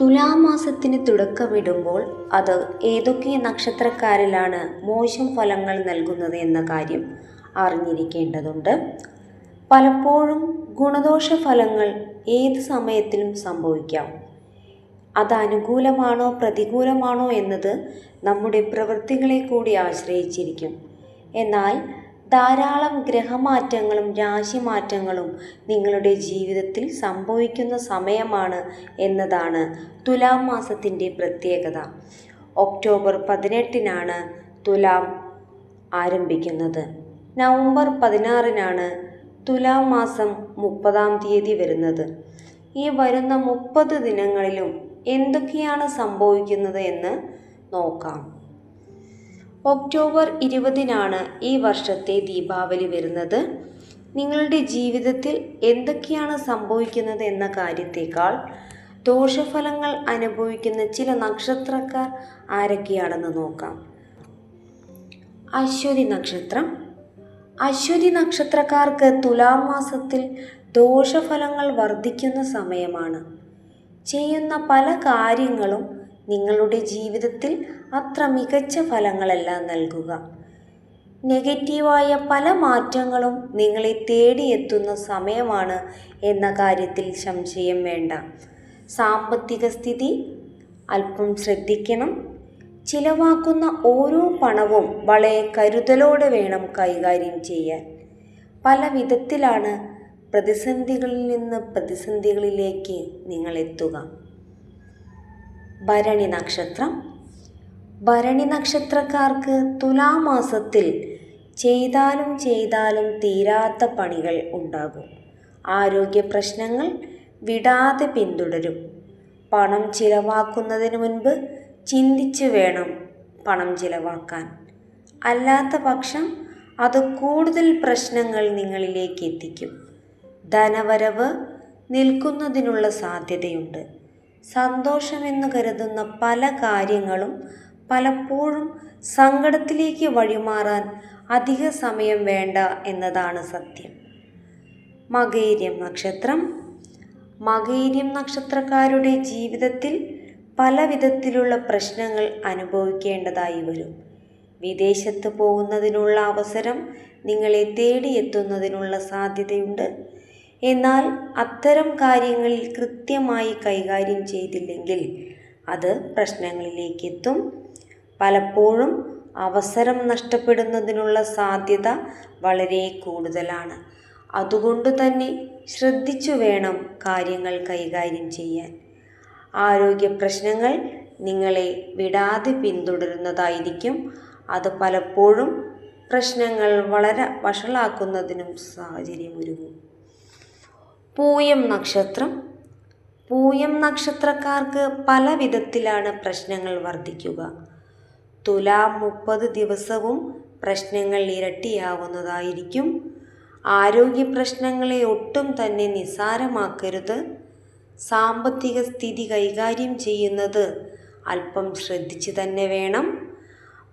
തുലാമാസത്തിന് തുടക്കമിടുമ്പോൾ അത് ഏതൊക്കെ നക്ഷത്രക്കാരിലാണ് മോശം ഫലങ്ങൾ നൽകുന്നത് എന്ന കാര്യം അറിഞ്ഞിരിക്കേണ്ടതുണ്ട്. പലപ്പോഴും ഗുണദോഷ ഫലങ്ങൾ ഏത് സമയത്തിലും സംഭവിക്കാം. അത് അനുകൂലമാണോ പ്രതികൂലമാണോ എന്നത് നമ്മുടെ പ്രവൃത്തികളെ കൂടി ആശ്രയിച്ചിരിക്കും. എന്നാൽ ധാരാളം ഗ്രഹമാറ്റങ്ങളും രാശിമാറ്റങ്ങളും നിങ്ങളുടെ ജീവിതത്തിൽ സംഭവിക്കുന്ന സമയമാണ് എന്നതാണ് തുലാം മാസത്തിന്റെ പ്രത്യേകത. ഒക്ടോബർ പതിനെട്ടിനാണ് തുലാം ആരംഭിക്കുന്നത്. നവംബർ പതിനാറിനാണ് തുലാം മാസം മുപ്പതാം തീയതി വരുന്നത്. ഈ വരുന്ന മുപ്പത് ദിനങ്ങളിലും എന്തൊക്കെയാണ് സംഭവിക്കുന്നത് എന്ന് നോക്കാം. ഒക്ടോബർ ഇരുപതിനാണ് ഈ വർഷത്തെ ദീപാവലി വരുന്നത്. നിങ്ങളുടെ ജീവിതത്തിൽ എന്തൊക്കെയാണ് സംഭവിക്കുന്നത് എന്ന കാര്യത്തേക്കാൾ ദോഷഫലങ്ങൾ അനുഭവിക്കുന്ന ചില നക്ഷത്രക്കാർ ആരൊക്കെയാണെന്ന് നോക്കാം. അശ്വതി നക്ഷത്രം. അശ്വതി നക്ഷത്രക്കാർക്ക് തുലാം മാസത്തിൽ ദോഷഫലങ്ങൾ വർദ്ധിക്കുന്ന സമയമാണ്. ചെയ്യുന്ന പല കാര്യങ്ങളും നിങ്ങളുടെ ജീവിതത്തിൽ അത്ര മികച്ച ഫലങ്ങളല്ല നൽകുക. നെഗറ്റീവായ പല മാറ്റങ്ങളും നിങ്ങളെ തേടിയെത്തുന്ന സമയമാണ് എന്ന കാര്യത്തിൽ സംശയം വേണ്ട. സാമ്പത്തിക സ്ഥിതി അല്പം ശ്രദ്ധിക്കണം. ചിലവാക്കുന്ന ഓരോ പണവും വളരെ കരുതലോടെ വേണം കൈകാര്യം ചെയ്യാൻ. പല വിധത്തിലാണ് പ്രതിസന്ധികളിൽ നിന്ന് പ്രതിസന്ധികളിലേക്ക് നിങ്ങൾ എത്തുക. ഭരണി നക്ഷത്രം. ഭരണി നക്ഷത്രക്കാർക്ക് തുലാമാസത്തിൽ ചെയ്താലും ചെയ്താലും തീരാത്ത പണികൾ ഉണ്ടാകും. ആരോഗ്യ പ്രശ്നങ്ങൾ വിടാതെ പിന്തുടരും. പണം ചിലവാക്കുന്നതിന് മുൻപ് ചിന്തിച്ച് വേണം പണം ചിലവാക്കാൻ. അല്ലാത്ത പക്ഷം അത് കൂടുതൽ പ്രശ്നങ്ങൾ നിങ്ങളിലേക്ക് എത്തിക്കും. ധനവരവ് നിൽക്കുന്നതിനുള്ള സാധ്യതയുണ്ട്. സന്തോഷമെന്ന് കരുതുന്ന പല കാര്യങ്ങളും പലപ്പോഴും സങ്കടത്തിലേക്ക് വഴിമാറാൻ അധിക സമയം വേണ്ട എന്നതാണ് സത്യം. മകൈര്യം നക്ഷത്രം. മകൈര്യം നക്ഷത്രക്കാരുടെ ജീവിതത്തിൽ പല വിധത്തിലുള്ള പ്രശ്നങ്ങൾ അനുഭവിക്കേണ്ടതായി വരും. വിദേശത്ത് പോകുന്നതിനുള്ള അവസരം നിങ്ങളെ തേടിയെത്തുന്നതിനുള്ള സാധ്യതയുണ്ട്. എന്നാൽ അത്തരം കാര്യങ്ങളിൽ കൃത്യമായി കൈകാര്യം ചെയ്തില്ലെങ്കിൽ അത് പ്രശ്നങ്ങളിലേക്ക് എത്തും പലപ്പോഴും അവസരം നഷ്ടപ്പെടുന്നതിനുള്ള സാധ്യത വളരെ കൂടുതലാണ്. അതുകൊണ്ട് തന്നെ ശ്രദ്ധിച്ചു വേണം കാര്യങ്ങൾ കൈകാര്യം ചെയ്യാൻ. ആരോഗ്യ പ്രശ്നങ്ങൾ നിങ്ങളെ വിടാതെ പിന്തുടരുന്നതായിരിക്കും. അത് പലപ്പോഴും പ്രശ്നങ്ങൾ വളരെ വഷളാക്കുന്നതിനും സാഹചര്യമൊരുങ്ങും. പൂയം നക്ഷത്രം. പൂയം നക്ഷത്രക്കാർക്ക് പല വിധത്തിലാണ് പ്രശ്നങ്ങൾ വർദ്ധിക്കുക. തുലാം മുപ്പത് ദിവസവും പ്രശ്നങ്ങൾ ഇരട്ടിയാവുന്നതായിരിക്കും. ആരോഗ്യ പ്രശ്നങ്ങളെ ഒട്ടും തന്നെ നിസ്സാരമാക്കരുത്. സാമ്പത്തിക സ്ഥിതി കൈകാര്യം ചെയ്യുന്നത് അല്പം ശ്രദ്ധിച്ചു തന്നെ വേണം.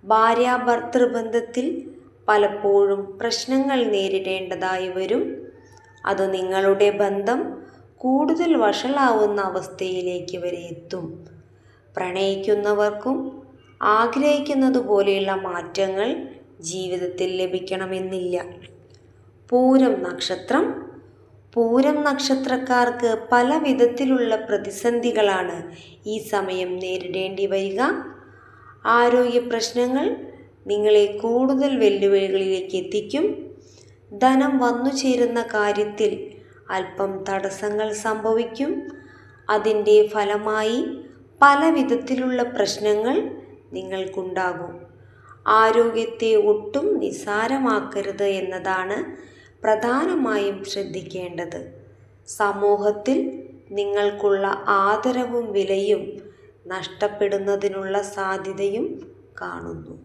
ഭാര്യാഭർത്തൃബന്ധത്തിൽ പലപ്പോഴും പ്രശ്നങ്ങൾ നേരിടേണ്ടതായി വരും. അത് നിങ്ങളുടെ ബന്ധം കൂടുതൽ വഷളാവുന്ന അവസ്ഥയിലേക്ക് വരെ എത്തും. പ്രണയിക്കുന്നവർക്കും ആഗ്രഹിക്കുന്നത് പോലെയുള്ള മാറ്റങ്ങൾ ജീവിതത്തിൽ ലഭിക്കണമെന്നില്ല. പൂരം നക്ഷത്രം പൂരം നക്ഷത്രക്കാർക്ക് പല വിധത്തിലുള്ള പ്രതിസന്ധികളാണ് ഈ സമയം നേരിടേണ്ടി വരിക. ആരോഗ്യ പ്രശ്നങ്ങൾ നിങ്ങളെ കൂടുതൽ വെല്ലുവിളികളിലേക്ക് എത്തിക്കും. ധനം വന്നു ചേരുന്ന കാര്യത്തിൽ അല്പം തടസ്സങ്ങൾ സംഭവിക്കും. അതിന്റെ ഫലമായി പല വിധത്തിലുള്ള പ്രശ്നങ്ങൾ നിങ്ങൾക്കുണ്ടാകും. ആരോഗ്യത്തെ ഒട്ടും നിസ്സാരമാക്കരുത് എന്നതാണ് പ്രധാനമായും ശ്രദ്ധിക്കേണ്ടത്. സമൂഹത്തിൽ നിങ്ങൾക്കുള്ള ആദരവും വിലയും നഷ്ടപ്പെടുന്നതിനുള്ള സാധ്യതയും കാണുന്നു.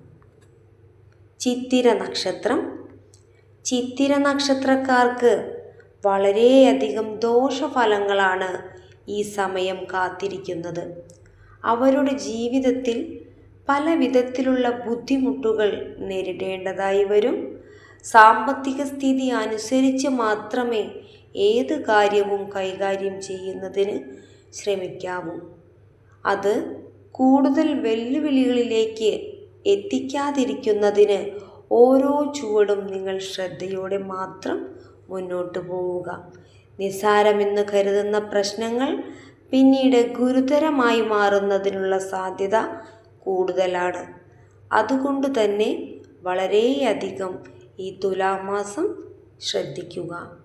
ചിത്തിര നക്ഷത്രം ചിത്തിര നക്ഷത്രക്കാർക്ക് വളരെയധികം ദോഷഫലങ്ങളാണ് ഈ സമയം കാത്തിരിക്കുന്നത്. അവരുടെ ജീവിതത്തിൽ പല വിധത്തിലുള്ള ബുദ്ധിമുട്ടുകൾ നേരിടേണ്ടതായി വരും. സാമ്പത്തിക സ്ഥിതി അനുസരിച്ച് മാത്രമേ ഏത് കാര്യവും കൈകാര്യം ചെയ്യുന്നതിന് ശ്രമിക്കാവൂ. അത് കൂടുതൽ വെല്ലുവിളികളിലേക്ക് എത്തിക്കാതിരിക്കുന്നതിന് ഓരോ ചുവടും നിങ്ങൾ ശ്രദ്ധയോടെ മാത്രം മുന്നോട്ട് പോവുക. നിസ്സാരമെന്ന് കരുതുന്ന പ്രശ്നങ്ങൾ പിന്നീട് ഗുരുതരമായി മാറുന്നതിനുള്ള സാധ്യത കൂടുതലാണ്. അതുകൊണ്ട് തന്നെ വളരെയധികം ഈ തുലാമാസം ശ്രദ്ധിക്കുക.